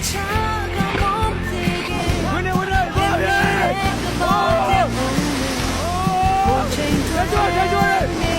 Let's go, let's go.